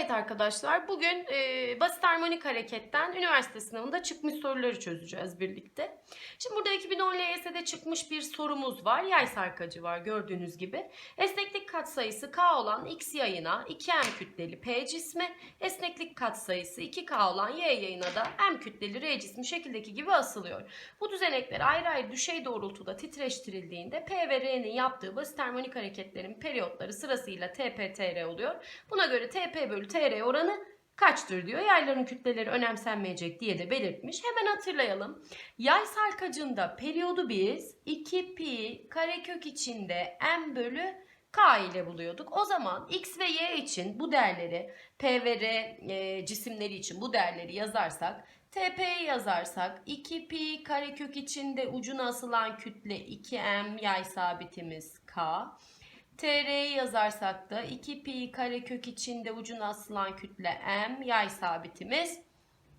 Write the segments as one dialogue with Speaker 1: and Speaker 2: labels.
Speaker 1: Evet arkadaşlar bugün e, basit harmonik hareketten üniversite sınavında çıkmış soruları çözeceğiz birlikte. Şimdi burada 2010 LYS'de çıkmış bir sorumuz var. Yay sarkacı var gördüğünüz gibi. Esneklik katsayısı K olan X yayına 2M kütleli P cismi, esneklik katsayısı 2K olan Y yayına da M kütleli R cismi şekildeki gibi asılıyor. Bu düzenekler ayrı ayrı düşey doğrultuda titreştirildiğinde P ve R'nin yaptığı basit harmonik hareketlerin periyotları sırasıyla TP, TR oluyor. Buna göre TP bölü TR oranı kaçtır diyor. Yayların kütleleri önemsenmeyecek diye de belirtmiş. Hemen hatırlayalım. Yay sarkacında periyodu biz 2 pi karekök içinde m bölü k ile buluyorduk. O zaman x ve y için bu değerleri p ve r e, cisimleri için bu değerleri yazarsak TP'yi yazarsak 2 pi karekök içinde ucuna asılan kütle 2m yay sabitimiz k. TR'yi yazarsak da 2 pi karekök içinde ucuna asılan kütle m yay sabitimiz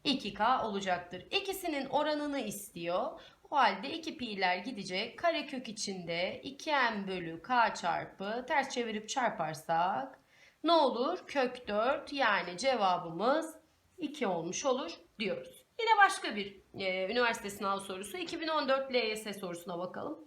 Speaker 1: 2k olacaktır. İkisinin oranını istiyor. O halde 2 pi'ler gidecek. Karekök içinde 2m bölü k çarpı ters çevirip çarparsak ne olur? Kök 4 yani cevabımız 2 olmuş olur diyoruz. Yine başka bir e, üniversite sınav sorusu. 2014 LYS sorusuna bakalım.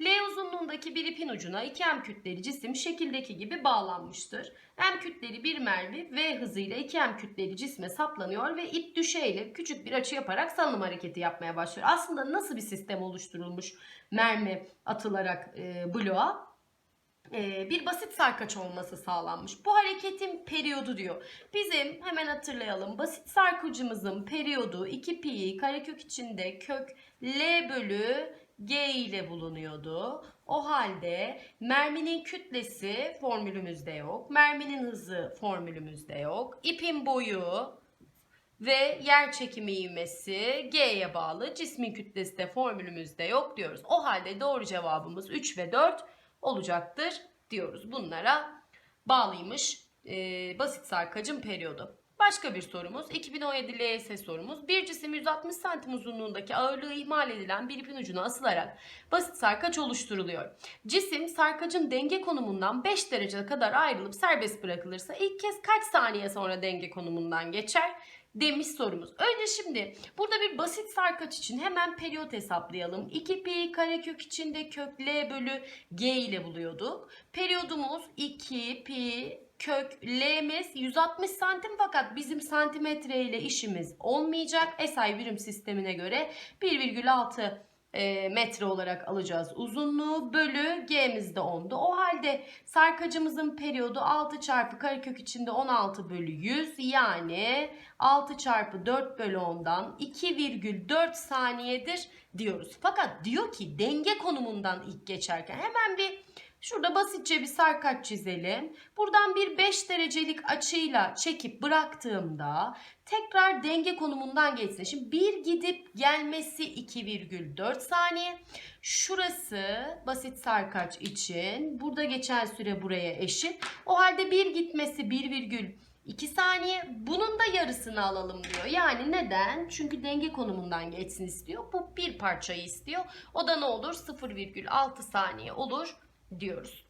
Speaker 1: L uzunluğundaki bir ipin ucuna 2M kütleli cisim şekildeki gibi bağlanmıştır. M kütleli bir mermi V hızıyla 2M kütleli cisme saplanıyor ve ip düşeyle küçük bir açı yaparak salınım hareketi yapmaya başlıyor. Aslında nasıl bir sistem oluşturulmuş mermi atılarak e, bloğa? E, bir basit sarkaç olması sağlanmış. Bu hareketin periyodu diyor. Bizim hemen hatırlayalım. Basit sarkıcımızın periyodu 2 pi karekök içinde kök L bölü G ile bulunuyordu. O halde merminin kütlesi formülümüzde yok. Merminin hızı formülümüzde yok. İpin boyu ve yer çekimi ivmesi G'ye bağlı. Cismin kütlesi de formülümüzde yok diyoruz. O halde doğru cevabımız 3 ve 4 olacaktır diyoruz. Bunlara bağlıymış e, basit sarkacın periyodu. Başka bir sorumuz 2017 LYS sorumuz. Bir cisim 160 santim uzunluğundaki ağırlığı ihmal edilen bir ipin ucuna asılarak basit sarkaç oluşturuluyor. Cisim sarkacın denge konumundan 5 derece kadar ayrılıp serbest bırakılırsa ilk kez kaç saniye sonra denge konumundan geçer? Demiş sorumuz. Önce şimdi burada bir basit sarkaç için hemen periyot hesaplayalım. 2 pi karekök içinde kök L bölü G ile buluyorduk. Periyodumuz 2 pi kök L'miz 160 santim fakat bizim santimetre ile işimiz olmayacak. SI birim sistemine göre 1,6 e, metre olarak alacağız uzunluğu bölü g'miz de 10'du. O halde sarkacımızın periyodu 6 çarpı karekök içinde 16 bölü 100 yani 6 çarpı 4 bölü 10'dan 2,4 saniyedir diyoruz. Fakat diyor ki denge konumundan ilk geçerken hemen bir Şurada basitçe bir sarkaç çizelim. Buradan bir 5 derecelik açıyla çekip bıraktığımda tekrar denge konumundan geçsin. Şimdi bir gidip gelmesi 2,4 saniye. Şurası basit sarkaç için. Burada geçen süre buraya eşit. O halde bir gitmesi 1,2 saniye. Bunun da yarısını alalım diyor. Yani neden? Çünkü denge konumundan geçsin istiyor. Bu bir parçayı istiyor. O da ne olur? 0,6 saniye olur diyoruz.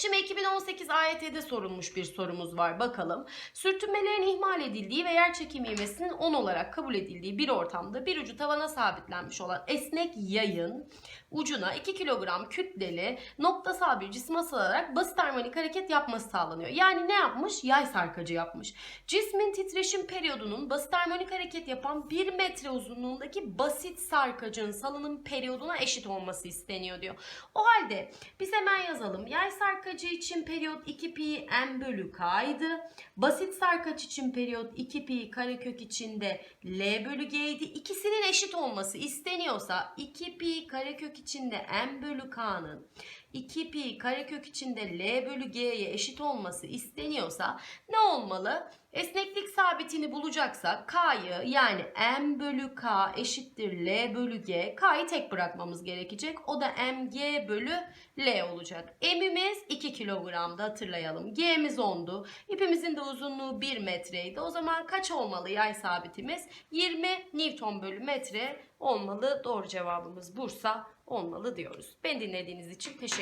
Speaker 1: Şimdi 2018 AYT'de sorulmuş bir sorumuz var. Bakalım. Sürtünmelerin ihmal edildiği ve yer çekimi ivmesinin 10 olarak kabul edildiği bir ortamda bir ucu tavana sabitlenmiş olan esnek yayın ucuna 2 kilogram kütleli noktasal bir cisim asılarak basit harmonik hareket yapması sağlanıyor. Yani ne yapmış? Yay sarkacı yapmış. Cismin titreşim periyodunun basit harmonik hareket yapan 1 metre uzunluğundaki basit sarkacın salınım periyoduna eşit olması isteniyor diyor. O halde biz hemen yazalım. Yay sarkacı için periyot 2 pi m bölü k'ydı. Basit sarkaç için periyot 2 pi karekök içinde l bölü g'ydi. İkisinin eşit olması isteniyorsa 2 pi karekök içinde m bölü k'nın 2 pi karekök içinde l bölü g'ye eşit olması isteniyorsa ne olmalı? Esneklik sabitini bulacaksak k'yı yani m bölü k eşittir l bölü g. K'yı tek bırakmamız gerekecek. O da mg bölü l olacak. M'imiz 2 kilogramda hatırlayalım. G'miz 10'du. İpimizin de uzunluğu 1 metreydi. O zaman kaç olmalı yay sabitimiz? 20 Newton bölü metre olmalı. Doğru cevabımız Bursa olmalı diyoruz. Ben dinlediğiniz için teşekkür